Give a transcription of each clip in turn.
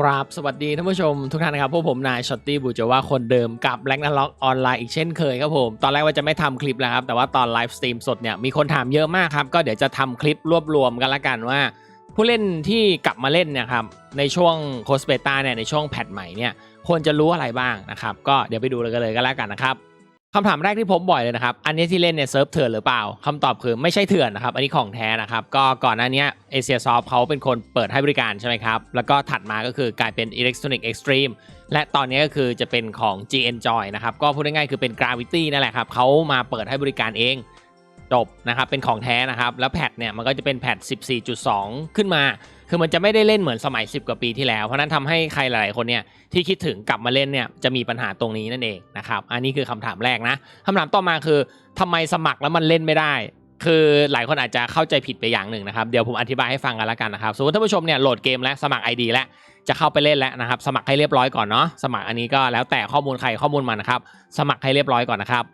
กราบสวัสดีท่านผู้ชมทุกท่านนะครับพวกผมนายช็อตตี้บูจว่าคนเดิมกับแลกนัลล็อกออนไลน์อีกเช่นเคยครับผม ตอนแรกว่าจะไม่ทำคลิปแล้วครับ แต่ว่าตอนไลฟ์สตรีมสดเนี่ยมีคนถามเยอะมากครับ ก็เดี๋ยวจะทำคลิปรวบรวมกันละกันว่า ผู้เล่นที่กลับมาเล่นเนี่ยครับ ในช่วงโคสเปตาเนี่ยในช่วงแพทใหม่เนี่ยควรจะรู้อะไรบ้างนะครับ ก็เดี๋ยวไปดูเลยกันเลยก็แล้วกันนะครับ คำถามแรกที่ผมบ่อยเลยนะครับ อันนี้ที่เล่นเนี่ยเซิร์ฟเถื่อนหรือเปล่าคำตอบคือไม่ใช่เถื่อนนะครับ อันนี้ของแท้นะครับ ก็ก่อนหน้านี้เอเชียซอฟเขาเป็นคนเปิดให้บริการใช่ไหมครับ แล้วก็ถัดมาก็คือกลายเป็น Electronic Extreme และตอนนี้ก็คือจะเป็นของ GN Joy นะครับ ก็พูดง่ายๆคือเป็น Gravity นั่นแหละครับเขามาเปิดให้บริการเองจบนะครับ เป็นของแท้นะครับ แล้วแพทเนี่ยมันก็จะเป็นแพท 14.2 ขึ้นมา คือมันจะไม่ได้เล่นเหมือนสมัย 10 กว่าปีที่แล้ว เพราะนั้นทำให้ใครหลายๆคนเนี่ยที่คิดถึงกลับมาเล่นเนี่ยจะมีปัญหาตรงนี้นั่นเองนะครับอันนี้คือคำถามแรกนะคำถามต่อมาคือทำไมสมัครแล้วมันเล่นไม่ได้ คือหลายคนอาจจะเข้าใจผิดไปอย่างหนึ่งนะครับเดี๋ยวผมอธิบายให้ฟังกันแล้วกันนะครับสมมติท่านผู้ชมเนี่ยโหลดเกมแล้วสมัคร ID แล้วจะเข้าไปเล่นแล้วนะครับ สมัครให้เรียบร้อยก่อนเนาะสมัครอันนี้ก็แล้วแต่ข้อมูลใครข้อมูลมันนะครับ สมัครให้เรียบร้อยก่อนนะครับ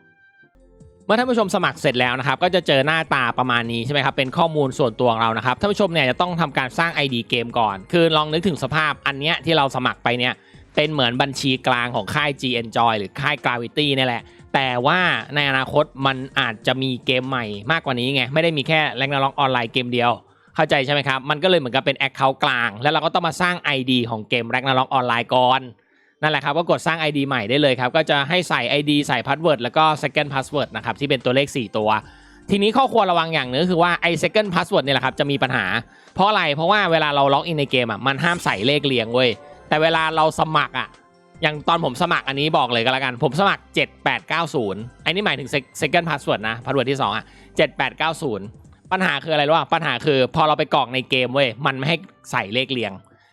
เมื่อท่านผู้ชมสมัครเสร็จแล้วนะครับก็จะเจอหน้าตาประมาณนี้ใช่ไหมครับเป็นข้อมูลส่วนตัวของเรานะครับท่านผู้ชมเนี่ยจะต้องทำการสร้าง ID เกมก่อน คือลองนึกถึงสภาพอันเนี้ยที่เราสมัครไปเนี่ยเป็นเหมือนบัญชีกลางของค่าย G Enjoy หรือค่าย Gravity นี่แหละ แต่ว่าในอนาคตมันอาจจะมีเกมใหม่มากกว่านี้ไง ไม่ได้มีแค่แรงนาล็อกออนไลน์เกมเดียว เข้าใจใช่ไหมครับ มันก็เลยเหมือนกับเป็น Account กลาง แล้วเราก็ต้องมาสร้าง ID ของเกมแรงนาล็อกออนไลน์ก่อน นั่นแหละครับก็กดสร้าง ID ใหม่ได้เลยครับ ก็จะให้ใส่ ID ใส่ Password แล้วก็ Second Password นะครับ ที่เป็นตัวเลข 4 ตัว ทีนี้ข้อควรระวังอย่างหนึงคือว่าไอ้ Second Password เนี่ยแหละครับ จะมีปัญหา เพราะอะไร เพราะว่าเวลาเราล็อกอินในเกมอะมันห้ามใส่เลขเรียงเว้ย แต่เวลาเราสมัครอะอย่างตอนผมสมัครอันนี้บอกเลยก็แล้วกัน ผมสมัคร 7890 อันนี้หมายถึง second password นะ password ที่ 2 อะ 7890 ปัญหาคืออะไรรู้ป่ะปัญหาคือพอเราไปกรอกในเกมเว้ยมันไม่ให้ใส่เลขเรียง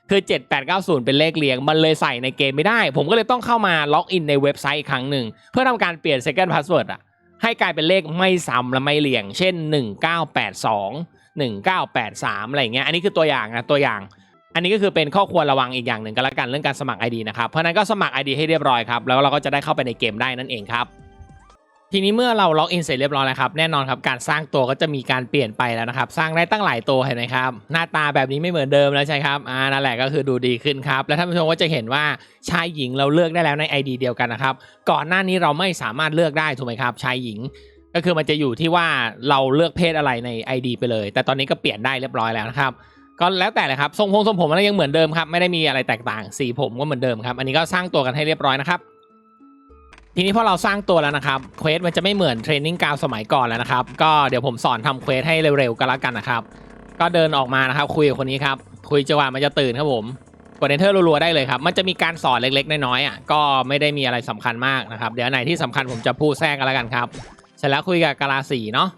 คือ 7890 เป็นเลขเรียง มันเลยใส่ในเกมไม่ได้ ผมก็เลยต้องเข้ามาล็อกอินในเว็บไซต์อีกครั้งหนึ่ง เพื่อทำการเปลี่ยน second password อะให้กลายเป็นเลขไม่ซ้ำและไม่เรียง เช่น 1982 1983 อะไรอย่างเงี้ย อันนี้คือตัวอย่างนะตัวอย่าง อันนี้ก็คือเป็นข้อควรระวังอีกอย่างหนึ่งก็แล้วกันเรื่องการสมัคร ID นะครับ เพราะนั้นก็สมัคร ID ให้เรียบร้อยครับ แล้วเราก็จะได้เข้าไปในเกมได้นั่นเองครับ ทีนี้เมื่อเราล็อกอินเสร็จเรียบร้อยแล้วครับแน่นอนครับการสร้างตัวก็จะมีการเปลี่ยนไปแล้วนะครับ สร้างได้ตั้งหลายตัวเห็นไหมครับ หน้าตาแบบนี้ไม่เหมือนเดิมแล้วใช่ครับอ่านั่นแหละก็คือดูดีขึ้นครับ และท่านผู้ชมก็จะเห็นว่าชายหญิงเราเลือกได้แล้วใน ID เดียวกันนะครับก่อนหน้านี้เราไม่สามารถเลือกได้ถูกไหมครับ ชายหญิงก็คือมันจะอยู่ที่ว่าเราเลือกเพศอะไรใน ID ไปเลย แต่ตอนนี้ก็เปลี่ยนได้เรียบร้อยแล้วนะครับ ก็แล้วแต่เลยครับทรงผมทรงผมมันยังเหมือนเดิมครับไม่ได้มีอะไรแตกต่างสีผมก็เหมือนเดิมครับอันนี้ก็สร้างตัวกันให้เรียบร้อยนะครับ ทีนี้พอเราสร้างตัวแล้วนะครับเควสมันจะไม่เหมือนเทรนนิ่งกราวสมัยก่อนแล้วนะครับก็เดี๋ยวผมสอนทำเควสให้เร็วๆกันแล้วกันนะครับ ก็เดินออกมานะครับ คุยกับคนนี้ครับคุยจังหวะมันจะตื่นครับผมกด enter รัวๆได้เลยครับ มันจะมีการสอนเล็กๆ น้อยๆอะก็ไม่ได้มีอะไรสำคัญมากนะครับ เดี๋ยวไหนที่สำคัญผมจะพูดแทรกกันแล้วกันครับ เสร็จแล้วคุยกับกาลาสีเนาะ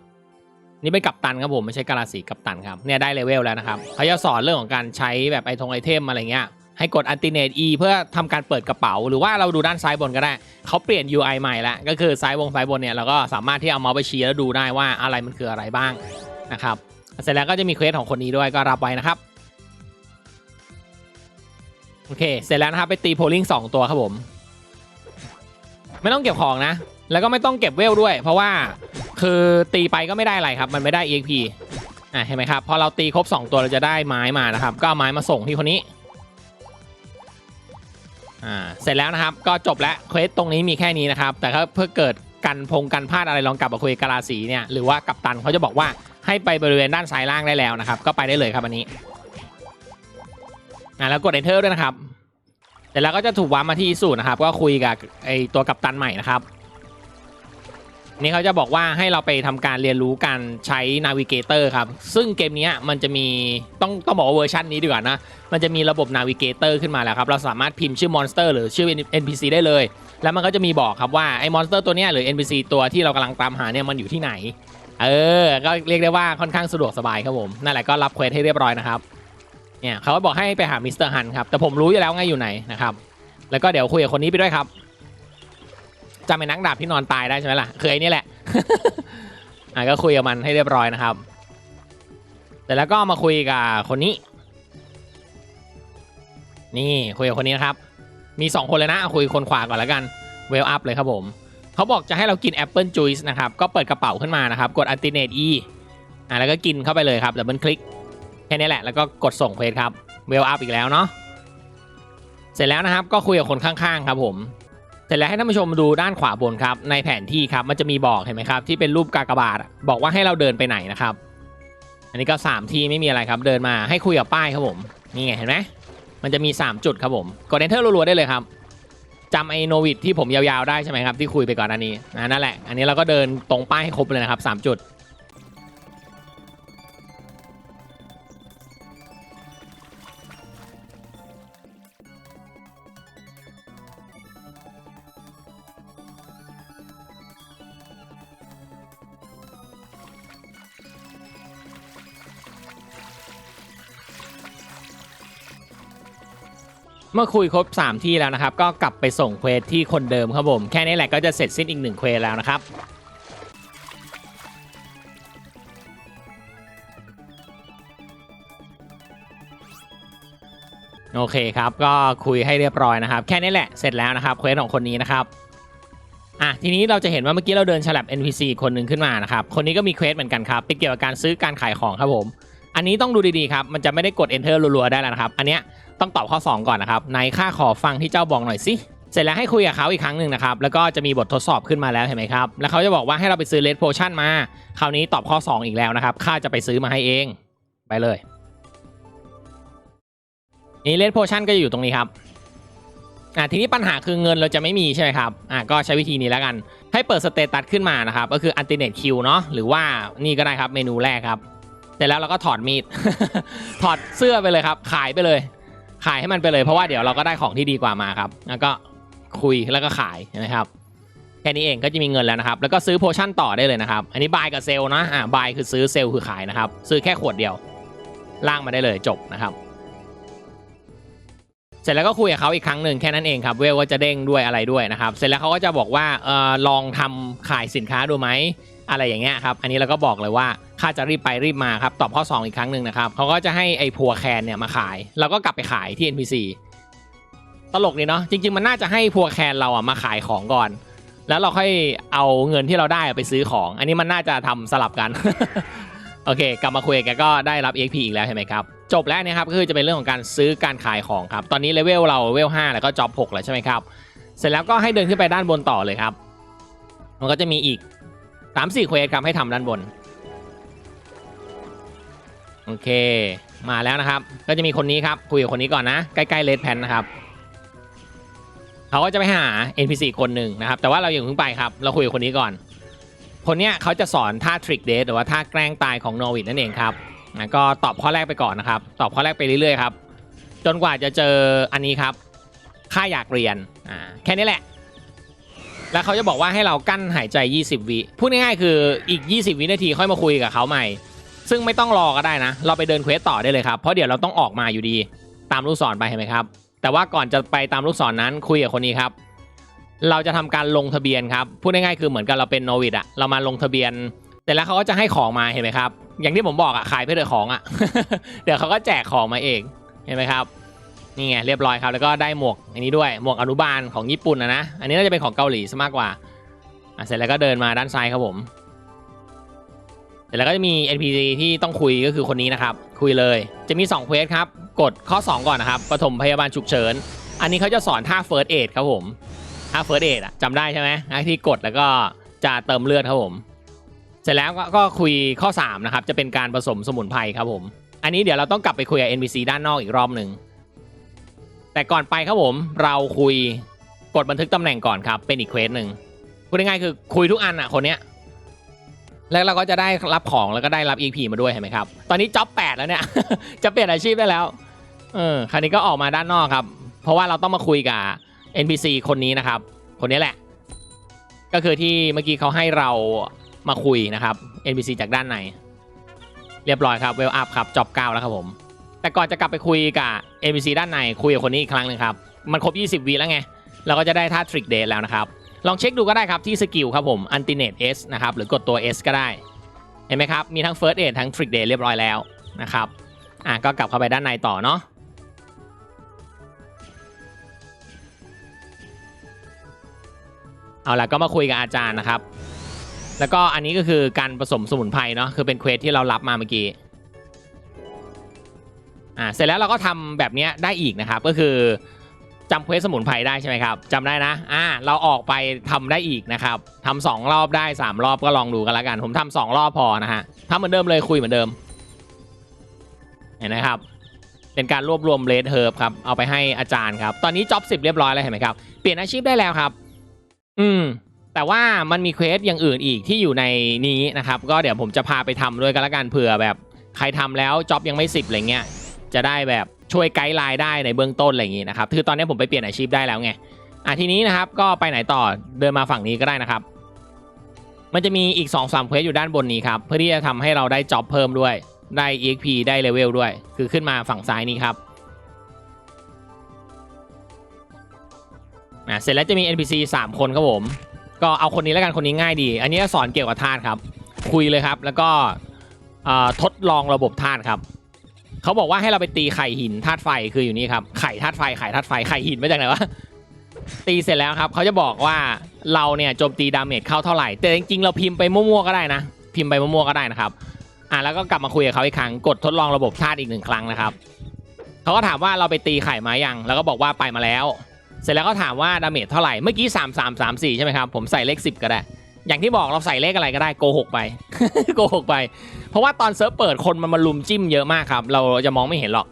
นี่เป็นกัปตันครับผมไม่ใช่กาลาสีกัปตันครับเนี่ยได้เลเวลแล้วนะครับเขาจะสอนเรื่องของการใช้แบบไอทงไอเทมอะไรเงี้ย ให้กดอันติเนต E เพื่อทำการเปิดกระเป๋า หรือว่าเราดูด้านซ้ายบนก็ได้ เขาเปลี่ยน UI ใหม่แล้ว ก็คือซ้ายวงซ้ายบนเนี่ยเราก็สามารถที่เอาเมาส์ไปชี้แล้วดูได้ว่าอะไรมันคืออะไรบ้างนะครับเสร็จแล้วก็จะมีเควสของคนนี้ด้วยก็รับไว้นะครับโอเค เสร็จแล้วนะครับไปตีโพลิง2ตัวครับผม ไม่ต้องเก็บของนะ แล้วก็ไม่ต้องเก็บเวลด้วย เพราะว่าคือตีไปก็ไม่ได้อะไรครับ มันไม่ได้ EXP อะเห็นไหมครับ พอเราตีครบ 2 ตัวเราจะได้ไม้มานะครับ ก็เอาไม้มาส่งที่คนนี้ อ่าเสร็จแล้วนะครับก็จบแล้วเควสตรงนี้มีแค่นี้นะครับ แต่ถ้าเพื่อเกิดกันพงกันพลาดอะไรลองกลับมาคุยกับราลาสีเนี่ยหรือว่ากัปตันเขาจะบอกว่าให้ไปบริเวณด้านซ้ายล่างได้แล้วนะครับ ก็ไปได้เลยครับอันนี้อ่าแล้วกด enter ด้วยนะครับเสร็จแล้วก็จะถูกวาร์ปมาที่สูตรนะครับ ก็คุยกับไอตัวกัปตันใหม่นะครับ นี่เขาจะบอกว่าให้เราไปทำการเรียนรู้การใช้นาวิเกเตอร์ครับ ซึ่งเกมนี้มันจะมีต้องต้องบอกว่าเวอร์ชันนี้ดีกว่านะ มันจะมีระบบนาวิเกเตอร์ขึ้นมาแล้วครับ เราสามารถพิมพ์ชื่อมอนสเตอร์หรือชื่อ NPC ได้เลย แล้วมันก็จะมีบอกครับว่าไอ้มอนสเตอร์ตัวนี้หรือ NPC ตัวที่เรากำลังตามหาเนี่ยมันอยู่ที่ไหน เออ ก็เรียกได้ว่าค่อนข้างสะดวกสบายครับผม นั่นแหละก็รับเควสให้เรียบร้อยนะครับ เนี่ยเขาบอกให้ไปหามิสเตอร์ฮันครับ แต่ผมรู้อยู่แล้วไงอยู่ไหนนะครับ แล้วก็เดี๋ยวคุยกับคนนี้ไปด้วยครับ จำเป็นนักดาบที่นอนตายได้ใช่ไหมล่ะคือไอ้นี่แหละ อะก็คุยกับมันให้เรียบร้อยนะครับ แต่แล้วก็มาคุยกับคนนี้ นี่คุยกับคนนี้นะครับ มีสองคนเลยนะเอาคุยคนขวาก่อนแล้วกันเวลอัพเลยครับผมเขาบอกจะให้เรากินแอปเปิลจูสนะครับ ก็เปิดกระเป๋าขึ้นมานะครับ กดอันติเนต E อะแล้วก็กินเข้าไปเลยครับดับเบิลคลิกแค่นี้แหละแล้วก็กดส่งเควสครับเวลอัพอีกแล้วเนาะเสร็จแล้วนะครับก็คุยกับคนข้างๆครับผม เสร็จแล้วให้ท่านผู้ชมดูด้านขวาบนครับในแผนที่ครับมันจะมีบอกเห็นไหมครับที่เป็นรูปกากบาทบอกว่าให้เราเดินไปไหนนะครับ อันนี้ก็ 3 ที่ไม่มีอะไรครับ เดินมาให้คุยกับป้ายครับผมนี่ไงเห็นไหมมันจะมี 3 จุดครับผมกด enter รัวๆได้เลยครับจำไอโนวิดที่ผมยาวๆได้ใช่ไหมครับที่คุยไปก่อนอันนี้อ่านั่นแหละ อันนี้เราก็เดินตรงป้ายให้ครบเลยนะครับ3จุด เมื่อคุยครบ 3 ที่แล้วนะครับ ก็กลับไปส่งเควสที่คนเดิมครับผม แค่นี้แหละก็จะเสร็จสิ้นอีกหนึ่งเควสแล้วนะครับโอเคครับ ก็คุยให้เรียบร้อยนะครับ แค่นี้แหละ เสร็จแล้วนะครับเควสของคนนี้นะครับ อะ ทีนี้เราจะเห็นว่าเมื่อกี้เราเดินฉลับ NPC คนหนึ่งขึ้นมานะครับ คนนี้ก็มีเควสเหมือนกันครับ เป็นเกี่ยวกับการซื้อการขายของครับผม อันนี้ต้องดูดีๆครับ มันจะไม่ได้กด enter รัวๆได้แล้วนะครับ อันเนี้ยต้องตอบข้อ 2 ก่อนนะครับในค่าขอฟังที่เจ้าบอกหน่อยสิ เสร็จแล้วให้คุยกับเขาอีกครั้งหนึ่งนะครับ แล้วก็จะมีบททดสอบขึ้นมาแล้วเห็นไหมครับ แล้วเขาจะบอกว่าให้เราไปซื้อเลดโพชั่นมา คราวนี้ตอบข้อ 2 อีกแล้วนะครับ ข้าจะไปซื้อมาให้เอง ไปเลย นี่เลดโพชั่นก็จะอยู่ตรงนี้ครับอ่าทีนี้ปัญหาคือเงินเราจะไม่มีใช่ไหมครับอ่าก็ใช้วิธีนี้แล้วกัน ให้เปิดสเตตัสขึ้นมานะครับ ก็คืออันติเนตคิวเนาะ หรือว่านี่ก็ได้ครับเมนูแรกครับ เสร็จแล้วเราก็ถอดมีด ถอดเสื้อไปเลยครับ ขายไปเลย ขายให้มันไปเลยเพราะว่าเดี๋ยวเราก็ได้ของที่ดีกว่ามาครับ แล้วก็คุยแล้วก็ขายนะครับแค่นี้เองก็จะมีเงินแล้วนะครับ แล้วก็ซื้อโพชั่นต่อได้เลยนะครับ อันนี้บายกับเซลนะอ่าบายคือซื้อเซลคือขายนะครับ ซื้อแค่ขวดเดียวล่างมาได้เลยจบนะครับ เสร็จแล้วก็คุยกับเขาอีกครั้งหนึ่งแค่นั้นเองครับเวลว่าจะเด้งด้วยอะไรด้วยนะครับ เสร็จแล้วเขาก็จะบอกว่าเออลองทำขายสินค้าดูไหมอะไรอย่างเงี้ยครับ อันนี้เราก็บอกเลยว่า ข้าจะรีบไปรีบมาครับ ตอบข้อ 2 อีกครั้งหนึ่งนะครับเขาก็จะให้ไอ้พัวแคนเนี่ยมาขายเราก็กลับไปขายที่ NPC ตลกนี่เนาะจริง ๆ มันน่าจะให้พัวแคนเราอะมาขายของก่อน แล้วเราค่อยเอาเงินที่เราได้ไปซื้อของ อันนี้มันน่าจะทำสลับกัน โอเค กลับมาคุยกันก็ได้รับ EXP อีกแล้วเห็นไหมครับ จบแล้วเนะครับก็คือจะเป็นเรื่องของการซื้อการขายของครับ ตอนนี้เลเวลเราเลเวล5แล้วก็จ็อบ6แล้วใช่ไหมครับเสร็จแล้วก็ให้เดินขึ้นไปด้านบนต่อเลยครับ มันก็จะมีอีก3-4เควสครับให้ทำด้านบน โอเค มาแล้วนะครับ ก็จะมีคนนี้ครับคุยกับคนนี้ก่อนนะ ใกล้ๆเลดแพนนะครับเขาก็จะไปหา NPC คนหนึ่งนะครับ แต่ว่าเราอย่าเพิ่งไปครับ เราคุยกับคนนี้ก่อน คนเนี้ยเขาจะสอนท่าทริกเดทหรือว่าท่าแกล้งตายของโนวิดนั่นเองครับนะก็ตอบข้อแรกไปก่อนนะครับ ตอบข้อแรกไปเรื่อยๆครับ จนกว่าจะเจออันนี้ครับข้าอยากเรียน อ่า แค่นี้แหละ แล้วเขาจะบอกว่าให้เรากั้นหายใจ 20 วิ พูดง่ายๆคืออีก 20 วินาทีค่อยมาคุยกับเขาใหม่ ซึ่งไม่ต้องรอก็ได้นะ เราไปเดินเควสต่อได้เลยครับ เพราะเดี๋ยวเราต้องออกมาอยู่ดี ตามลูกศรไปเห็นไหมครับ แต่ว่าก่อนจะไปตามลูกศรนั้นคุยกับคนนี้ครับ เราจะทำการลงทะเบียนครับ พูดง่ายๆคือเหมือนกับเราเป็นโนวิดอะเรามาลงทะเบียน แต่แล้วเขาก็จะให้ของมาเห็นไหมครับ อย่างที่ผมบอกอะขายเพื่อเดือของอะเดี๋ยวเขาก็แจกของมาเอง เห็นไหมครับ นี่ไงเรียบร้อยครับ แล้วก็ได้หมวกอันนี้ด้วย หมวกอนุบาลของญี่ปุ่นนะนะ อันนี้น่าจะเป็นของเกาหลีซะมากกว่าเสร็จแล้วก็เดินมาด้านซ้ายครับผม เสร็จแล้วก็จะมี NPC ที่ต้องคุยก็คือคนนี้นะครับ คุยเลย จะมี2เควสครับ กดข้อ 2 ก่อนนะครับปฐมพยาบาลฉุกเฉิน อันนี้เขาจะสอนท่า First Aid ครับผมท่า First Aid อะจำได้ใช่ไหมอะที่กดแล้วก็จะเติมเลือดครับผม เสร็จแล้วก็ก็คุยข้อ 3 นะครับ จะเป็นการผสมสมุนไพรครับผม อันนี้เดี๋ยวเราต้องกลับไปคุยกับ NPC ด้านนอกอีกรอบหนึ่ง แต่ก่อนไปครับผม เราคุยกดบันทึกตำแหน่งก่อนครับ เป็นอีกเควสหนึ่งพูดง่ายๆคือคุยทุกอันอะคนเนี้ย แล้วเราก็จะได้รับของแล้วก็ได้รับ EP มาด้วยเห็นไหมครับ ตอนนี้จ็อบ8แล้วเนี่ย จะเปลี่ยนอาชีพได้แล้ว เออ คราวนี้ก็ออกมาด้านนอกครับ เพราะว่าเราต้องมาคุยกับ NPC คนนี้นะครับ คนนี้แหละ ก็คือที่เมื่อกี้เขาให้เรามาคุยนะครับ NPC จากด้านใน เรียบร้อยครับ เวลอัพครับจ็อบ9แล้วครับผม แต่ก่อนจะกลับไปคุยกับ NPC ด้านในคุยกับคนนี้อีกครั้งหนึ่งครับ มันครบ 20วิแล้วไง เราก็จะได้ท่า Trick Date แล้วนะครับ ลองเช็คดูก็ได้ครับที่สกิลครับผม a n t i n a t e S นะครับหรือกดตัว S ก็ได้ เห็นไหมครับ มีทั้ง First Aid ทั้ง Trick Date เรียบร้อยแล้วนะครับอะก็กลับเข้าไปด้านในต่อเนาะเอาล่ะก็มาคุยกับอาจารย์นะครับ แล้วก็อันนี้ก็คือการผสมสมุนไพรเนาะคือเป็นเควสที่เรารับมาเมื่อกี้อ่าเสร็จแล้วเราก็ทำแบบนี้ได้อีกนะครับ ก็คือ จำเควสสมุนไพรได้ใช่ไหมครับจำได้นะอ่าเราออกไปทำได้อีกนะครับทำสองรอบได้สามรอบก็ลองดูกันล้วกัน ผมทำสองรอบพอนะฮะทำเหมือนเดิมเลยคุยเหมือนเดิม เห็นไหมครับ เป็นการรวบรวมเลดเฮิร์บครับ เอาไปให้อาจารย์ครับ ตอนนี้จ็อบสิบเรียบร้อยแล้วเห็นไหมครับ เปลี่ยนอาชีพได้แล้วครับ อืมแต่ว่ามันมีเควสอย่างอื่นอีกที่อยู่ในนี้นะครับ ก็เดี๋ยวผมจะพาไปทำด้วยกันละกันเผื่อแบบใครทำแล้วจ็อบยังไม่สิบอะไรเงี้ยจะได้แบบ ช่วยไกด์ไลน์ได้ในเบื้องต้นอะไรอย่างงี้นะครับคือตอนนี้ผมไปเปลี่ยนอาชีพได้แล้วไงอะทีนี้นะครับก็ไปไหนต่อเดินมาฝั่งนี้ก็ได้นะครับ มันจะมีอีก2อสามเควสอยู่ด้านบนนี้ครับเพื่อที่จะทำให้เราได้จ็อบเพิ่มด้วยได้ EXP ได้เลเวลด้วย คือขึ้นมาฝั่งซ้ายนี้ครับอะเสร็จแล้วจะมี NPC 3 คนครับผม ก็เอาคนนี้แล้วกันคนนี้ง่ายดี อันนี้สอนเกี่ยวกับธาตุครับ คุยเลยครับ แล้วก็ทดลองระบบธาตุครับ เขาบอกว่าให้เราไปตีไข่หินธาตุไฟคืออยู่นี่ครับไข่ธาตุไฟไข่ธาตุไฟไข่หินมาจากไหนวะตีเสร็จแล้วครับเขาจะบอกว่าเราเนี่ยโจมตีดาเมจเข้าเท่าไหร่ แต่จริงๆเราพิมพ์ไปมั่วๆก็ได้นะ พิมพ์ไปมั่วๆก็ได้นะครับอะแล้วก็กลับมาคุยกับเขาอีกครั้งกดทดลองระบบธาตุอีกหนึ่งครั้งนะครับเขาก็ถามว่าเราไปตีไข่มายังแล้วก็บอกว่าไปมาแล้ว เสร็จแล้วก็ถามว่าดาเมจเท่าไหร่เมื่อกี้3 3 3 4ใช่ไหมครับผมใส่เลข10ก็ได้ อย่างที่บอกเราใส่เลขอะไรก็ได้โกหกไปโกหกไป เพราะว่าตอนเซิร์ฟเปิดคนมันมาลุมจิ้มเยอะมากครับ เราจะมองไม่เห็นหรอก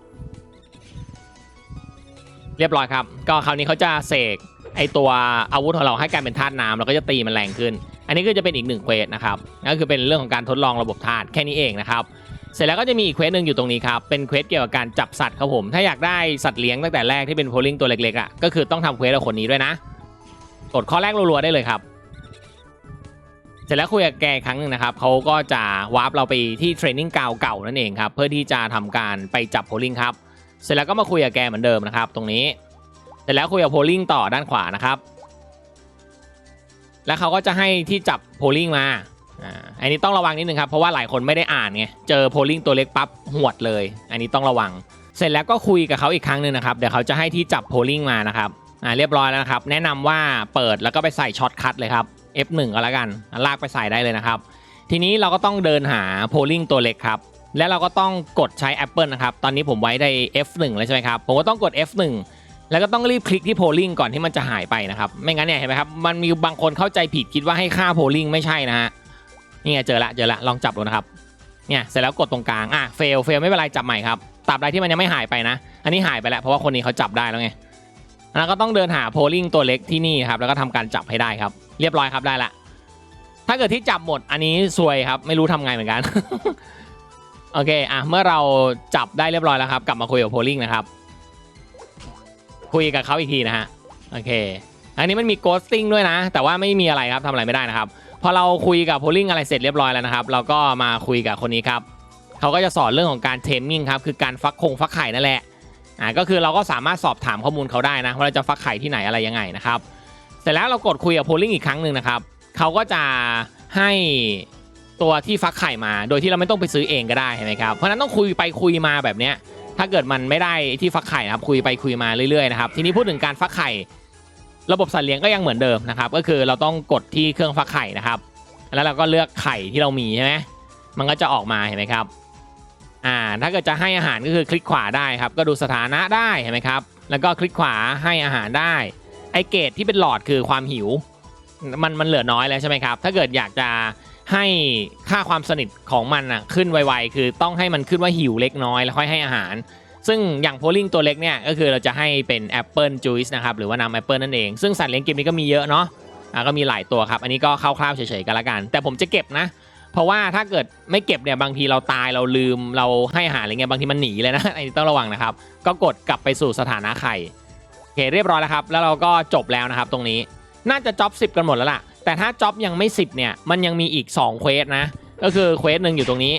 เรียบร้อยครับ ก็คราวนี้เขาจะเสกไอตัวอาวุธของเราให้กลายเป็นธาตุน้ำแล้วก็จะตีมันแรงขึ้น อันนี้ก็จะเป็นอีกหนึ่งเควสนะครับก็คือเป็นเรื่องของการทดลองระบบธาตุแค่นี้เองนะครับเสร็จแล้วก็จะมีอีกเควสหนึ่งอยู่ตรงนี้ครับ เป็นเควสเกี่ยวกับการจับสัตว์ครับผม ถ้าอยากได้สัตว์เลี้ยงตั้งแต่แรกที่เป็นโพลิงตัวเล็กๆอะ ก็คือต้องทำเควสกับคนนี้ด้วยนะ กดข้อแรกรัวๆได้เลยครับ เสร็จแล้วคุยกับแกครั้งหนึ่งนะครับเขาก็จะวาร์ปเราไปที่เทรนนิ่งกาวเก่านั่นเองครับเพื่อที่จะทำการไปจับโพลิงครับเสร็จแล้วก็มาคุยกับแกเหมือนเดิมนะครับ ตรงนี้เสร็จแล้วคุยกับโพลิงต่อด้านขวานะครับ แล้วเขาก็จะให้ที่จับโพลิงมาอ่าอันนี้ต้องระวังนิดนึงครับเพราะว่าหลายคนไม่ได้อ่านไงเจอโพลิงตัวเล็กปั๊บหวดเลย อันนี้ต้องระวัง เสร็จแล้วก็คุยกับเขาอีกครั้งหนึ่งนะครับเดี๋ยวเขาจะให้ที่จับโพลิงมานะครับอ่าเรียบร้อยแล้วนะครับ แนะนำว่าเปิดแล้วก็ไปใส่ช็อตคัทเลยครับ F1 ก็แล้วกันลากไปใส่ได้เลยนะครับ ทีนี้เราก็ต้องเดินหาโพลิงตัวเล็กครับ และเราก็ต้องกดใช้ Apple นะครับ ตอนนี้ผมไว้ได้ F1 แล้วใช่ไหมครับ ผมก็ต้องกด F1 แล้วก็ต้องรีบคลิกที่โพลิงก่อนที่มันจะหายไปนะครับ ไม่งั้นเนี่ยเห็นไหมครับ มันมีบางคนเข้าใจผิดคิดว่าให้ค่าโพลิงไม่ใช่นะฮะ นี่ไงเจอละเจอละลองจับดูนะครับ เนี่ยเสร็จแล้วกดตรงกลาง อะเฟลเฟลไม่เป็นไรจับใหม่ครับตราบใดที่มันยังไม่หายไปนะ อันนี้หายไปแล้วเพราะว่าคนนี้เขาจับได้แล้วไง แล้วก็ต้องเดินหาโพลิงตัวเล็กที่นี่ครับแล้วก็ทำการจับให้ได้ครับ เรียบร้อยครับได้ละ ถ้าเกิดที่จับหมดอันนี้ซวยครับ ไม่รู้ทำไงเหมือนกัน โอเคอะเมื่อเราจับได้เรียบร้อยแล้วครับ กลับมาคุยกับโพลิงนะครับ คุยกับเขาอีกทีนะฮะโอเค อันนี้มันมีโกสติ้งด้วยนะ แต่ว่าไม่มีอะไรครับทำอะไรไม่ได้นะครับพอเราคุยกับโพลิงอะไรเสร็จเรียบร้อยแล้วนะครับ เราก็มาคุยกับคนนี้ครับเขาก็จะสอนเรื่องของการเทมมิ่งครับคือการฟักคงฟักไข่นั่นแหละ อ่าก็คือเราก็สามารถสอบถามข้อมูลเขาได้นะว่าเราจะฟักไข่ที่ไหนอะไรยังไงนะครับ เสร็จแล้วเรากดคุยกับโพลลิงอีกครั้งหนึ่งนะครับเขาก็จะให้ตัวที่ฟักไข่มา โดยที่เราไม่ต้องไปซื้อเองก็ได้เห็นไหมครับเพราะฉะนั้นต้องคุยไปคุยมาแบบเนี้ยถ้าเกิดมันไม่ได้ที่ฟักไข่นะครับคุยไปคุยมาเรื่อยๆนะครับทีนี้พูดถึงการฟักไข่ ระบบสัตว์เลี้ยงก็ยังเหมือนเดิมนะครับก็คือเราต้องกดที่เครื่องฟักไข่นะครับ แล้วเราก็เลือกไข่ที่เรามีใช่ไหมมันก็จะออกมาเห็นไหมครับ อ่าถ้าเกิดจะให้อาหารก็คือคลิกขวาได้ครับ ก็ดูสถานะได้เห็นไหมครับ แล้วก็คลิกขวาให้อาหารได้ ไอเกตที่เป็นหลอดคือความหิว มันมันเหลือน้อยแล้วใช่ไหมครับ ถ้าเกิดอยากจะให้ค่าความสนิทของมันอะขึ้นไวๆ คือต้องให้มันขึ้นว่าหิวเล็กน้อยแล้วค่อยให้อาหาร ซึ่งอย่างโพลิงตัวเล็กเนี่ยก็คือเราจะให้เป็นแอปเปิลจูสนะครับหรือว่าน้ำแอปเปิลนั่นเอง ซึ่งสัตว์เลี้ยงเกมนี้ก็มีเยอะเนาะอะก็มีหลายตัวครับ อันนี้ก็คร่าวๆเฉยๆกันละกัน แต่ผมจะเก็บนะ เพราะว่าถ้าเกิดไม่เก็บเนี่ยบางทีเราตายเราลืมเราให้อาหารอะไรเงี้ยบางทีมันหนีเลยนะอันนี้ต้องระวังนะครับ ก็กดกลับไปสู่สถานะไข่โอเคเรียบร้อยแล้วครับ แล้วเราก็จบแล้วนะครับ ตรงนี้น่าจะจ็อบ10 กันหมดแล้วล่ะ แต่ถ้าจ็อบยังไม่ 10 เนี่ย มันยังมีอีก2เควสนะ ก็คือเควสหนึ่งอยู่ตรงนี้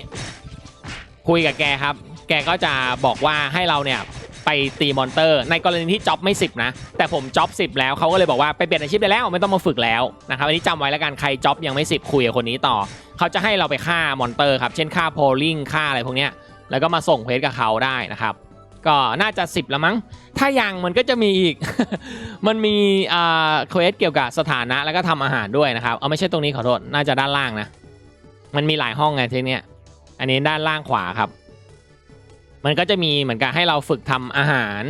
คุยกับแกครับ แกก็จะบอกว่าให้เราเนี่ย ไปตีมอนเตอร์ ในกรณีที่จ็อบไม่ 10 นะ แต่ผมจ็อบ 10 แล้วเขาก็เลยบอกว่าไปเปลี่ยนอาชีพได้แล้วไม่ต้องมาฝึกแล้วนะครับอันนี้จำไว้แล้วกันใครจ็อบยังไม่ 10 คุยกับคนนี้ต่อ เขาจะให้เราไปฆ่ามอนเตอร์ครับเช่นฆ่าโพลิงฆ่าอะไรพวกเนี้ยแล้วก็มาส่งเควสกับเขาได้นะครับก็น่าจะ 10แล้วมั้ง ถ้ายังมันก็จะมีอีก มันมีอ่าเควสเกี่ยวกับสถานะแล้วก็ทำอาหารด้วยนะครับเอาไม่ใช่ตรงนี้ขอโทษน่าจะด้านล่างนะ มันมีหลายห้องไงทีเนี้ยอันนี้ด้านล่างขวาครับ มันก็จะมีเหมือนกับให้เราฝึกทำอาหาร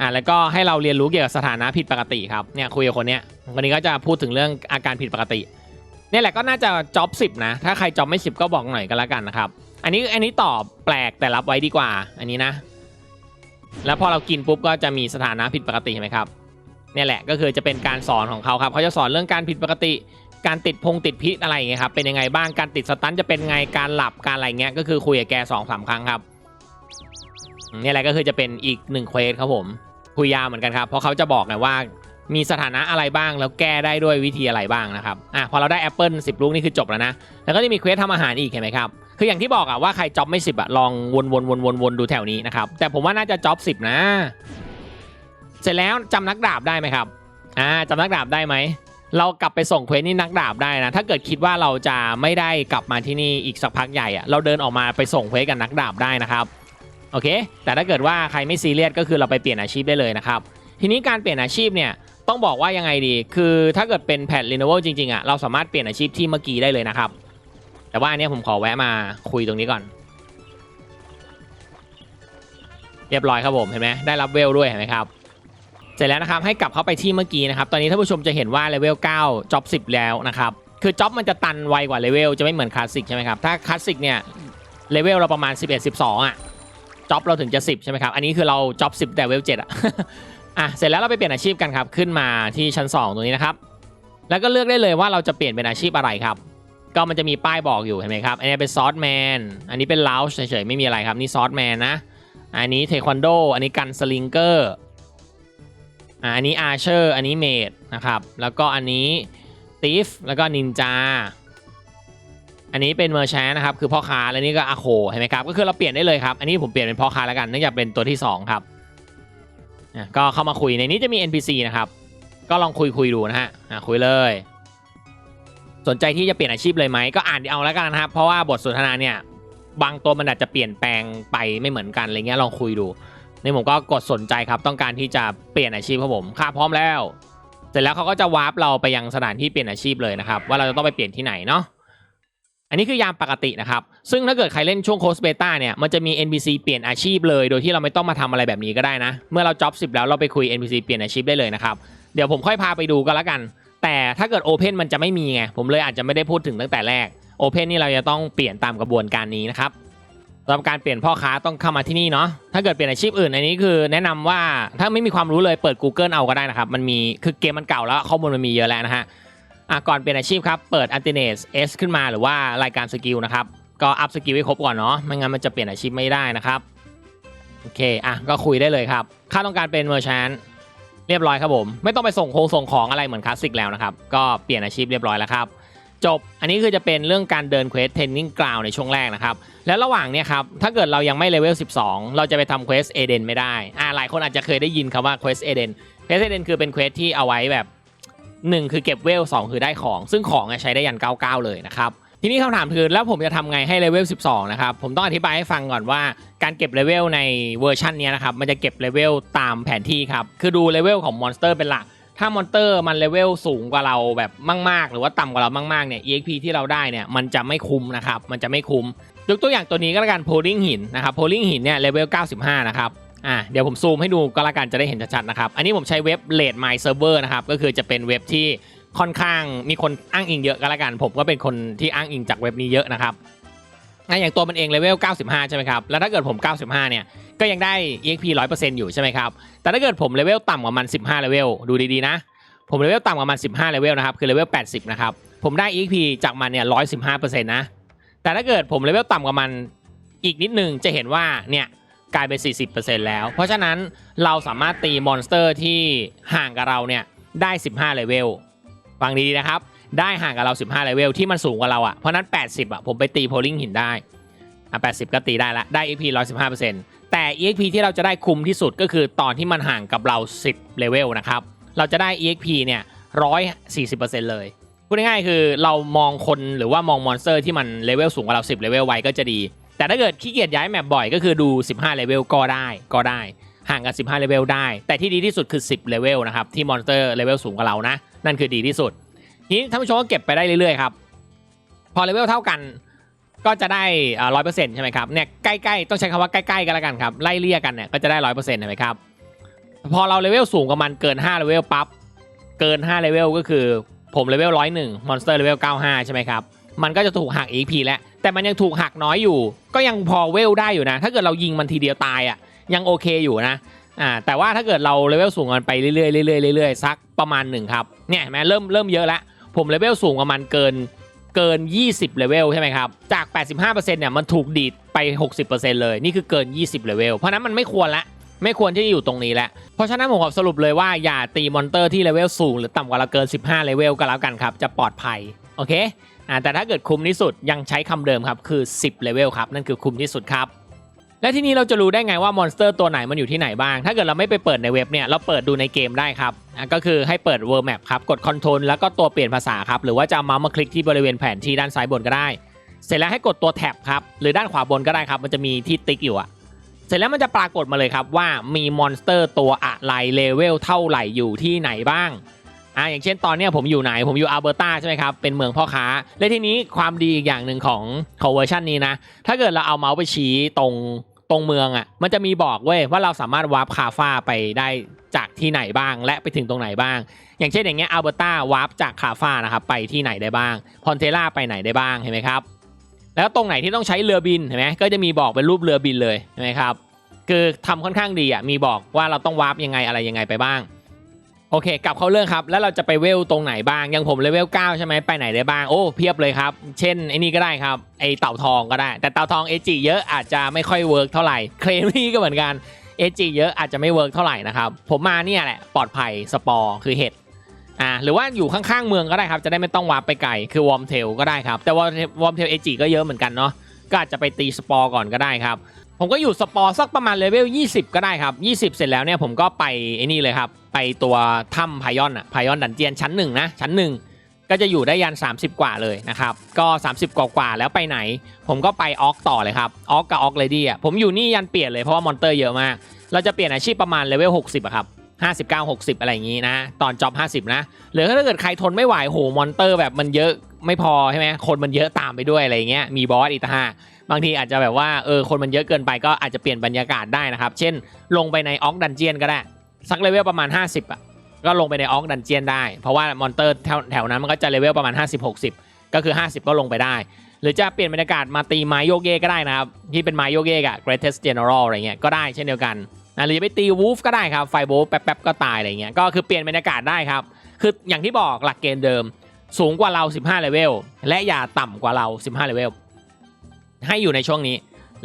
อ่าแล้วก็ให้เราเรียนรู้เกี่ยวกับสถานะผิดปกติครับเนี่ยคุยกับคนเนี้ยคนนี้ก็จะพูดถึงเรื่องอาการผิดปกติเนี่ยแหละก็น่าจะจ็อบสิบนะ ถ้าใครจ็อบไม่สิบก็บอกหน่อยกันแล้วกันนะครับ อันนี้อันนี้ตอบแปลกแต่รับไว้ดีกว่า อันนี้นะ แล้วพอเรากินปุ๊บก็จะมีสถานะผิดปกติไหมครับเนี่ยแหละก็คือจะเป็นการสอนของเขาครับเขาจะสอนเรื่องการผิดปกติ การติดพงติดพิษอะไรอย่างเงี้ยครับเป็นยังไงบ้างการติดสตันจะเป็นไงการหลับการอะไรเงี้ยก็คือคุยกับแกสองสามครั้งครับ นี่ยแหละก็คือจะเป็นอีกหนึ่งเควสครับผมคุยยาวเหมือนกันครับเพราะเขาจะบอกไงว่ามีสถานะอะไรบ้างแล้วแก้ได้ด้วยวิธีอะไรบ้างนะครับอะพอเราได้แอปเปิลสิบลูกนี่คือจบแล้วนะ แล้วก็จะมีเควสทำอาหารอีกเห็นไหมครับ คืออย่างที่บอกอะว่าใครจ็อบไม่สิบอะลองวนวนวนวนวนดูแถวนี้นะครับ แต่ผมว่าน่าจะจ็อบสิบนะ เสร็จแล้วจำนักดาบได้ไหมครับอ่าจำนักดาบได้ไหมเรากลับไปส่งเควสนี่นักดาบได้นะ ถ้าเกิดคิดว่าเราจะไม่ได้กลับมาที่นี่อีกสักพักใหญ่อะเราเดินออกมาไปส่งเควสกับนักดาบได้นะครับ โอเค แต่ถ้าเกิดว่าใครไม่ซีเรียสก็คือเราไปเปลี่ยนอาชีพได้เลยนะครับ ทีนี้การเปลี่ยนอาชีพเนี่ยต้องบอกว่ายังไงดี คือถ้าเกิดเป็นแพทรีโนเวลจริงๆอะเราสามารถเปลี่ยนอาชีพที่เมื่อกี้ได้เลยนะครับ แต่ว่าอันเนี้ยผมขอแวะมาคุยตรงนี้ก่อน เรียบร้อยครับผมเห็นไหมได้รับเวลด้วยเห็นไหมครับ เสร็จแล้วนะครับให้กลับเข้าไปที่เมื่อกี้นะครับ ตอนนี้ท่านผู้ชมจะเห็นว่าเลเวล9จ็อบ10 แล้วนะครับ คือจ็อบมันจะตันไวกว่าเลเวลจะไม่เหมือนคลาสสิกใช่ไหมครับ ถ้าคลาสสิกเนี่ยเลเวลเราประมาณ 11 12อะ จ็อบเราถึงจะ 10 ใช่ไหมครับ อันนี้คือเราจ็อบ 10 แต่เวล7อะอะ เสร็จแล้วเราไปเปลี่ยนอาชีพกันครับ ขึ้นมาที่ชั้น 2 ตรงนี้นะครับ แล้วก็เลือกได้เลยว่าเราจะเปลี่ยนเป็นอาชีพอะไรครับ ก็มันจะมีป้ายบอกอยู่เห็นไหมครับ อันนี้เป็นซอสแมน อันนี้เป็นลาวเฉยๆ ไม่มีอะไรครับ นี่ซอสแมนนะ อันนี้เทควันโด อันนี้กันสลิงเกอร์อันนี้อาร์เชอร์ อันนี้เมดนะครับ แล้วก็อันนี้ติฟ แล้วก็นินจา อันนี้เป็นเมอร์ชนนะครับคือพ่อค้าแล้วนี่ก็อาโคเห็นไหมครับก็คือเราเปลี่ยนได้เลยครับอันนี้ผมเปลี่ยนเป็นพ่อค้าแล้วกันเนื่องจากเป็นตัวที่สองครับก็เข้ามาคุยในนี้จะมี NPC นะครับก็ลองคุยคุยดูนะฮะคุยเลย สนใจที่จะเปลี่ยนอาชีพเลยไหมก็อ่านเอาแล้วกันนะครับเพราะว่าบทสนทนาเนี่ยบางตัวมันอาจจะเปลี่ยนแปลงไปไม่เหมือนกันอะไรเงี้ยลองคุยดูนี่ผมก็กดสนใจครับต้องการที่จะเปลี่ยนอาชีพครับผมค่ะพร้อมแล้ว เสร็จแล้วเขาก็จะวาร์ปเราไปยังสถานที่เปลี่ยนอาชีพเลยนะครับว่าเราจะต้องไปเปลี่ยนที่ไหนเนาะ อันนี้คือยามปกตินะครับ ซึ่งถ้าเกิดใครเล่นช่วงโคสเบต้าเนี่ย มันจะมี NPC เปลี่ยนอาชีพเลย โดยที่เราไม่ต้องมาทำอะไรแบบนี้ก็ได้นะ เมื่อเราจ็อบ10แล้วเราไปคุย NPC เปลี่ยนอาชีพได้เลยนะครับ เดี๋ยวผมค่อยพาไปดูก็แล้วกัน แต่ถ้าเกิด Open มันจะไม่มีไง ผมเลยอาจจะไม่ได้พูดถึงตั้งแต่แรก Open นี่เราจะต้องเปลี่ยนตามกระบวนการนี้นะครับสำหรับการเปลี่ยนพ่อค้าต้องเข้ามาที่นี่เนาะ ถ้าเกิดเปลี่ยนอาชีพอื่นอันนี้คือแนะนำว่าถ้าไม่มีความรู้เลยเปิด Google เอาก็ได้นะครับ มันมีคือเกมมันเก่าแล้วข้อมูลมันมีเยอะแล้วนะฮะ อะก่อนเปลี่ยนอาชีพครับ เปิด a n t i n a s S ขึ้นมาหรือว่ารายการสกิลนะครับ ก็อัพสกิลให้ครบก่อนเนาะไม่งั้นมันจะเปลี่ยนอาชีพไม่ได้นะครับ โอเค อะ ก็คุยได้เลยครับ ค่าต้องการเป็นเมอร์ชานเรียบร้อยครับผม ไม่ต้องไปส่งโครงส่งของอะไรเหมือนคลาสสิกแล้วนะครับ ก็เปลี่ยนอาชีพเรียบร้อยแล้วครับ จบ อันนี้คือจะเป็นเรื่องการเดินเควสเทนนิ่งกราวในช่วงแรกนะครับ แล้วระหว่างเนี้ยครับ ถ้าเกิดเรายังไม่เลเวล 12 เราจะไปทำเควสเอเดนไม่ได้ อ่าหลายคนอาจจะเคยได้ยินคำว่าเควสเอเดนเควสเอเดนคือเป็นเควสที่เอาไว้แบบ 1คือเก็บเวล2คือได้ของ ซึ่งของใช้ได้ยัน 99 เลยนะครับทีนี้คำถามคือแล้วผมจะทำไงให้เลเวล 12 นะครับ ผมต้องอธิบายให้ฟังก่อนว่าการเก็บเลเวลในเวอร์ชันนี้นะครับ มันจะเก็บเลเวลตามแผนที่ครับ คือดูเลเวลของมอนสเตอร์เป็นหลัก ถ้ามอนสเตอร์มันเลเวลสูงกว่าเราแบบมาก ๆ หรือว่าต่ำกว่าเรามาก ๆ เนี่ย EXP ที่เราได้เนี่ย มันจะไม่คุ้มนะครับ มันจะไม่คุ้มยกตัวอย่างตัวนี้ก็แล้วกัน polling หินนะครับ polling หินเนี่ยเลเวล 95 นะครับ อะเดี๋ยวผมซูมให้ดูก็แล้วกันจะได้เห็นชัดๆนะครับ อันนี้ผมใช้เว็บ Rate My Server นะครับ ก็คือจะเป็นเว็บที่ค่อนข้างมีคนอ้างอิงเยอะก็แล้วกัน ผมก็เป็นคนที่อ้างอิงจากเว็บนี้เยอะนะครับอะอย่างตัวมันเองเลเวล 95 ใช่ไหมครับ แล้วถ้าเกิดผม 95 เนี่ย ก็ยังได้ EXP 100%อยู่ใช่ไหมครับ แต่ถ้าเกิดผมเลเวลต่ำกว่ามัน 15 เลเวล ดูดีๆนะ ผมเลเวลต่ำกว่ามัน 15 เลเวลนะครับ คือเลเวล 80 นะครับ ผมได้ EXP จากมันเนี่ย 115%นะ แต่ถ้าเกิดผมเลเวลต่ำกว่ามันอีกนิดนึง จะเห็นว่าเนี่ย กลายเป็น 40%แล้ว เพราะฉะนั้นเราสามารถตีมอนสเตอร์ที่ห่างกับเราเนี่ยได้ 15เลเวลฟังดีๆนะครับ ได้ห่างกับเรา 15เลเวลที่มันสูงกว่าเราอะเพราะนั้น 80อะผมไปตีโพลิงหินได้อะ80 ก็ตีได้ละได้ EXP 115%แต่ EXP ที่เราจะได้คุ้มที่สุดก็คือตอนที่มันห่างกับเรา 10เลเวลนะครับเราจะได้ EXP เนี่ย140%เลยพูดง่ายๆคือเรามองคนหรือว่ามองมอนสเตอร์ที่มันเลเวลสูงกว่าเรา 10เลเวลไว้ก็จะดี แต่ถ้าเกิดขี้เกียจย้ายแมปบ่อยก็คือดู 15เลเวลก็ได้ก็ได้ ห่างกัน 15เลเวลได้ แต่ที่ดีที่สุดคือ 10เลเวลนะครับ ที่มอนสเตอร์เลเวลสูงกว่าเรานะ นั่นคือดีที่สุด ทีนี้ท่านผู้ชมก็เก็บไปได้เรื่อยๆครับ พอเลเวลเท่ากันก็จะได้ร้อยเปอร์เซ็นต์ใช่ไหมครับเนี่ยใกล้ๆต้องใช้คำว่าใกล้ๆกันแล้วกันครับไล่เลี่ยกันเนี่ยก็จะได้ร้อยเปอร์เซ็นต์ใช่ไหมครับพอเราเลเวลสูงกว่ามันเกิน5เลเวลปั๊บเกิน5เลเวลก็คือผมเลเวล101มอนสเตอร์เลเวล95 ใช่ไหมครับ มันก็จะถูกหัก EP แล้ว แต่มันยังถูกหักน้อยอยู่ ก็ยังพอเวลได้อยู่นะ ถ้าเกิดเรายิงมันทีเดียวตายอะยังโอเคอยู่นะอ่าแต่ว่าถ้าเกิดเราเลเวลสูงกันไปเรื่อยๆเรื่อยๆเรื่อยๆสักประมาณหนึ่งครับเนี่ยเห็นไหมเริ่มเริ่มเยอะแล้วผมเลเวลสูงกว่ามันเกินเกิน 20เลเวลใช่ไหมครับจาก 85%เนี่ยมันถูกดีดไป 60%เลยนี่คือเกิน 20เลเวลเพราะฉะนั้นมันไม่ควรละไม่ควรที่จะอยู่ตรงนี้แล้ว เพราะฉะนั้นผมขอสรุปเลยว่าอย่าตีมอนเตอร์ที่เลเวลสูงหรือต่ำกว่าเราเกิน 15 เลเวลก็แล้วกันครับ จะปลอดภัย โอเค อ่าแต่ถ้าเกิดคุ้มที่สุดยังใช้คำเดิมครับคือ 10เลเวลครับนั่นคือคุ้มที่สุดครับและที่นี้เราจะรู้ได้ไงว่ามอนสเตอร์ตัวไหนมันอยู่ที่ไหนบ้าง ถ้าเกิดเราไม่ไปเปิดในเว็บเนี่ยเราเปิดดูในเกมได้ครับก็คือให้เปิด World Map ครับกด Control แล้วก็ตัวเปลี่ยนภาษาครับหรือว่าจะเอาเมาส์มาคลิกที่บริเวณแผนที่ด้านซ้ายบนก็ได้ เสร็จแล้วให้กดตัวแท็บครับหรือด้านขวาบนก็ได้ครับ มันจะมีที่ติ๊กอยู่อะเสร็จแล้วมันจะปรากฏมาเลยครับว่ามีมอนสเตอร์ตัวอะไรเลเวลเท่าไหร่อยู่ที่ไหนบ้าง อ่าอย่างเช่นตอนเนี้ยผมอยู่ไหนผมอยู่อัลเบอร์ตาใช่ไหมครับเป็นเมืองพ่อค้า และทีนี้ความดีอีกอย่างหนึ่งของของเวอร์ชันนี้นะ ถ้าเกิดเราเอาเมาส์ไปชี้ตรงตรงเมืองอะ่ะมันจะมีบอกเว้ยว่าเราสามารถวาร์ปคาฟ้าไปได้จากที่ไหนบ้าง และไปถึงตรงไหนบ้าง อย่างเช่นอย่างเงี้ยอัลเบอร์ตาวาร์ปจากคาฟ้านะครับไปที่ไหนได้บ้างพอนเทล่าไปไหนได้บ้างเห็นไหมครับแล้วตรงไหนที่ต้องใช้เรือบินเห็นไหมก็จะมีบอกเป็นรูปเรือบินเลยเห็นไหมครับคือทำค่อนข้างดีอะมีบอกว่าเราต้องวาร์ปยังไงอะไรยังไงไปบ้าง อเค กลับเข้าเรื่องครับ แล้วเราจะไปเวลตรงไหนบ้าง อย่างผมเลเวล9ใช่ไหมไปไหนได้บ้าง โอ้ เพียบเลยครับ เช่นไอ้นี่ก็ได้ครับ ไอ้เต่าทองก็ได้ แต่เต่าทองเอจิเยอะอาจจะไม่ค่อยเวิร์กเท่าไหร่ เครมี่ก็เหมือนกัน เอจิเยอะอาจจะไม่เวิร์กเท่าไหร่นะครับ ผมมาเนี่ยแหละ ปลอดภัย สปอร์คือเห็ด อ่า หรือว่าอยู่ข้างๆเมืองก็ได้ครับ จะได้ไม่ต้องวาร์ปไปไกล คือวอร์มเทลก็ได้ครับ แต่ว่าวอร์มเทลเอจิก็เยอะเหมือนกันเนาะ ก็อาจจะไปตีสปอร์ก่อนก็ได้ครับ ผมก็อยู่สปอร์สักประมาณเลเวล 20 ก็ได้ครับ 20 เสร็จแล้วเนี่ยผมก็ไปไอ้นี่เลยครับ ไปตัวถ้ำพายอนอะพายอนดันเจียนชั้นหนึ่งนะชั้นหนึ่งก็จะอยู่ได้ยัน 30 กว่าเลยนะครับ ก็ 30 กว่ากว่าๆแล้วไปไหน ผมก็ไปออกต่อเลยครับออกกับออกเลดี้อะผมอยู่นี่ยันเปลี่ยนเลยเพราะว่ามอนเตอร์เยอะมาก เราจะเปลี่ยนอาชีพประมาณเลเวล 60อะครับ59 60 อะไรอย่างงี้นะ ตอนจ็อบ 50 นะ หรือถ้าเกิดใครทนไม่ไหวโหมอนเตอร์แบบมันเยอะไม่พอใช่ไหมคนมันเยอะตามไปด้วยอะไรอย่างเงี้ยมีบอสอีกต่างหาก บางทีอาจจะแบบว่าเออคนมันเยอะเกินไปก็อาจจะเปลี่ยนบรรยากาศได้นะครับ เช่น ลงไปในออกดันเจียนก็ได้ สักเลเวลประมาณ 50อะก็ลงไปในออกดันเจียนได้ เพราะว่ามอนเตอร์แถวแถวนั้นมันก็จะเลเวลประมาณ 50-60 ก็คือ 50 ก็ลงไปได้ หรือจะเปลี่ยนบรรยากาศมาตีไม้โยเกก็ได้นะครับที่เป็นไม้โยเกะ Greatest General อะไรเงี้ยก็ได้เช่นเดียวกันนะหรือจะไปตีวูฟก็ได้ครับไฟโบแป๊บๆก็ตายอะไรเงี้ยก็คือเปลี่ยนบรรยากาศได้ครับคืออย่างที่บอกหลักเกณฑ์เดิม สูงกว่าเรา 15เลเวลและอย่าต่ำกว่าเรา 15เลเวล ให้อยู่ในช่วงนี้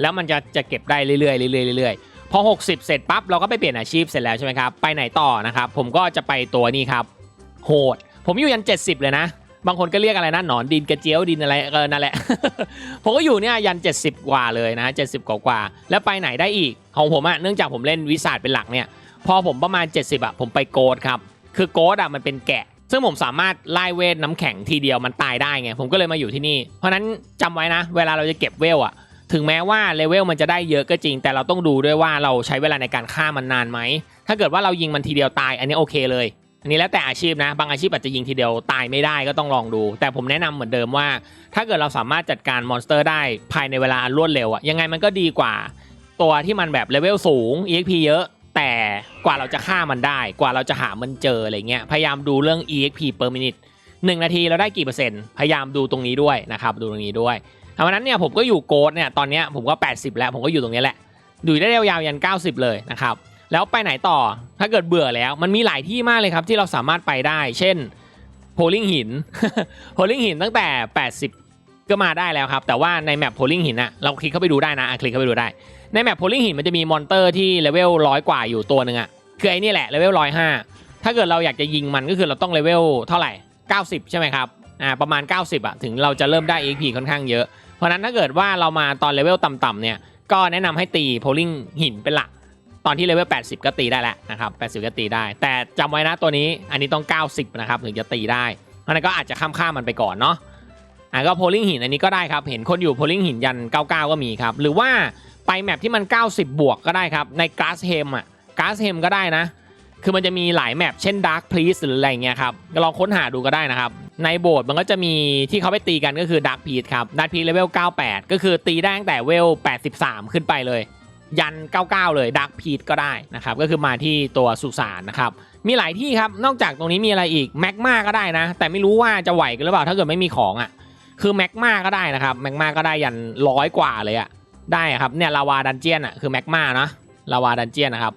แล้วมันจะจะเก็บได้เรื่อยๆเรื่อยๆเรื่อยๆพอ 60 เสร็จปั๊บเราก็ไปเปลี่ยนอาชีพเสร็จแล้วใช่ไหมครับไปไหนต่อนะครับผมก็จะไปตัวนี้ครับโหด ผมอยู่ยัน 70 เลยนะ บางคนก็เรียกอะไรนะหนอนดินกระเจียวดินอะไรเออนั่นแหละ ผมก็อยู่เนี่ยยัน 70 กว่าเลยนะ70กว่ากว่าแล้วไปไหนได้อีกของผมอะเนื่องจากผมเล่นวิสาดเป็นหลักเนี่ยพอผมประมาณ 70อะผมไปโกดครับคือโกดอะมันเป็นแกะ ซึ่งผมสามารถไล่เวทน้ำแข็งทีเดียวมันตายได้ไง ผมก็เลยมาอยู่ที่นี่ เพราะนั้นจำไว้นะ เวลาเราจะเก็บเวลอะถึงแม้ว่าเลเวลมันจะได้เยอะก็จริง แต่เราต้องดูด้วยว่าเราใช้เวลาในการฆ่ามันนานไหม ถ้าเกิดว่าเรายิงมันทีเดียวตาย อันนี้โอเคเลย อันนี้แล้วแต่อาชีพนะ บางอาชีพอาจจะยิงทีเดียวตายไม่ได้ก็ต้องลองดู แต่ผมแนะนำเหมือนเดิมว่า ถ้าเกิดเราสามารถจัดการมอนสเตอร์ได้ภายในเวลาอันรวดเร็วอะยังไงมันก็ดีกว่า ตัวที่มันแบบเลเวลสูง EXP เยอะ แต่กว่าเราจะฆ่ามันได้ กว่าเราจะหามันเจออะไรเงี้ย พยายามดูเรื่อง EXP per minute หนึ่งนาทีเราได้กี่เปอร์เซ็นต์ พยายามดูตรงนี้ด้วยนะครับ ดูตรงนี้ด้วยเพราะฉะนั้นเนี่ยผมก็อยู่โกดเนี่ย ตอนเนี้ยผมก็ 80 แล้ว ผมก็อยู่ตรงนี้แหละ ดูได้ยาวๆยัน 90 เลยนะครับ แล้วไปไหนต่อ ถ้าเกิดเบื่อแล้ว มันมีหลายที่มากเลยครับที่เราสามารถไปได้ เช่น โพลิงหิน โพลิงหินตั้งแต่ 80 ก็มาได้แล้วครับ แต่ว่าในแมปโพลิงหินอะเราคลิกเข้าไปดูได้นะคลิกเข้าไปดูได้ ในแมปโพลิงหินมันจะมีมอนเตอร์ที่เลเวลร้อยกว่าอยู่ตัวหนึ่งอะคือไอ้นี่แหละเลเวลร้อยห้าถ้าเกิดเราอยากจะยิงมันก็คือเราต้องเลเวลเท่าไหร่ 90 ใช่ไหมครับอ่าประมาณ 90อะถึงเราจะเริ่มได้ XP ค่อนข้างเยอะ เพราะนั้นถ้าเกิดว่าเรามาตอนเลเวลต่ำๆเนี่ยก็แนะนำให้ตีโพลิงหินเป็นหลักตอนที่เลเวล 80 ก็ตีได้แล้วนะครับ80 ก็ตีได้ แต่จำไว้นะตัวนี้อันนี้ต้อง 90 นะครับถึงจะตีได้เพราะนั้นก็อาจจะข้ามข้ามมันไปก่อนเนาะ อะก็โพลิงหินอันนี้ก็ได้ครับเห็นคนอยู่โพลิงหินยัน 99 ก็มีครับ หรือว่าไปแมปที่มัน 90 บวกก็ได้ครับ ในก a สเฮมอะก a สเฮมก็ได้นะ คือมันจะมีหลายแมปเช่น Dark Priest หรืออะไรเงี้ยครับก็ลองค้นหาดูก็ได้นะครับ ในโบสถ์มันก็จะมีที่เขาไปตีกันก็คือ Dark Priest ครับ Dark Priest เลเวล98 ก็คือตีได้ตั้งแต่เวล 83 ขึ้นไปเลย ยัน 99 เลยดักพีทก็ได้นะครับ ก็คือมาที่ตัวสุสานนะครับมีหลายที่ครับนอกจากตรงนี้มีอะไรอีกแมกมาก็ได้นะ แต่ไม่รู้ว่าจะไหวกันหรือเปล่าถ้าเกิดไม่มีของอะ่ะ คือแมกมาก็ได้นะครับแมกมาก็ได้ยันร้อยกว่าเลยอะได้ครับเนี่ยลาวาดันเจียนอะคือแมกมานะลาวาดันเจียนนะครับ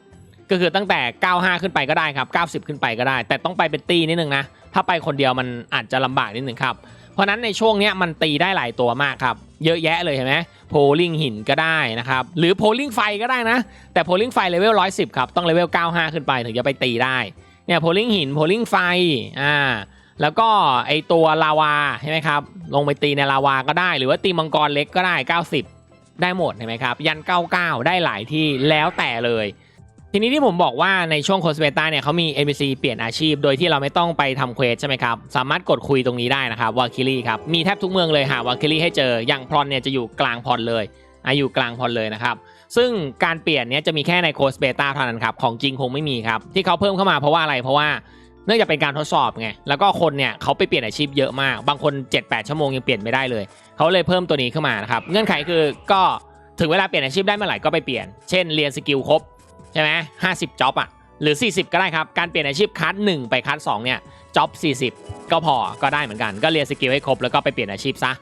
ก็คือตั้งแต่ 95 ขึ้นไปก็ได้ครับ 90 ขึ้นไปก็ได้ แต่ต้องไปเป็นตีนิดนึงนะ ถ้าไปคนเดียวมันอาจจะลำบากนิดนึงครับ เพราะฉะนั้นในช่วงเนี้ยมันตีได้หลายตัวมากครับ เยอะแยะเลยเห็นไหมโพลิงหินก็ได้นะครับ หรือโพลิงไฟก็ได้นะ แต่โพลิงไฟเลเวล 110 ครับ ต้องเลเวล 95 ขึ้นไปถึงจะไปตีได้ เนี่ยโพลิงหินโพลิงไฟ อ่า แล้วก็ไอตัวลาวาใช่ไหมครับ ลงไปตีในลาวาก็ได้ หรือว่าตีมังกรเล็กก็ได้ 90 ได้หมดเห็นไหมครับ ยัน 99 ได้หลายที่แล้วแต่เลย ทีนี้ที่ผมบอกว่าในช่วงโคสเบต้าเนี่ยเขามี NPC เปลี่ยนอาชีพ โดยที่เราไม่ต้องไปทำเควสใช่ไหมครับ สามารถกดคุยตรงนี้ได้นะครับวาคิลี่ครับ มีแทบทุกเมืองเลยหาวาคิลี่ให้เจอ อย่างพรอนเนี่ยจะอยู่กลางพรอนเลยอยู่กลางพรเลยนะครับ ซึ่งการเปลี่ยนเนี้ยจะมีแค่ในโคสเบต้าเท่านั้นครับ ของจริงคงไม่มีครับ ที่เขาเพิ่มเข้ามาเพราะว่าอะไร เพราะว่า เนื่องจากเป็นการทดสอบไง แล้วก็คนเนี่ยเขาไปเปลี่ยนอาชีพเยอะมาก บางคน 7-8 ชั่วโมงยังเปลี่ยนไม่ได้เลย เขาเลยเพิ่มตัวนี้ขึ้นมานะครับ เงื่อนไขคือก็ถึงเวลาเปลี่ยนอาชีพได้เมื่อไหร่ก็ไปเปลี่ยน เช่นเรียนสกิลครบใช่ไหมห้าสิบจ็อบอะ หรือ 40 ก็ได้ครับ การเปลี่ยนอาชีพคัส1ไปคัส2เนี่ยจ็อบ40 ก็พอ ก็ได้เหมือนกัน ก็เรียนสกิลให้ครบแล้วก็ไปเปลี่ยนอาชีพซะ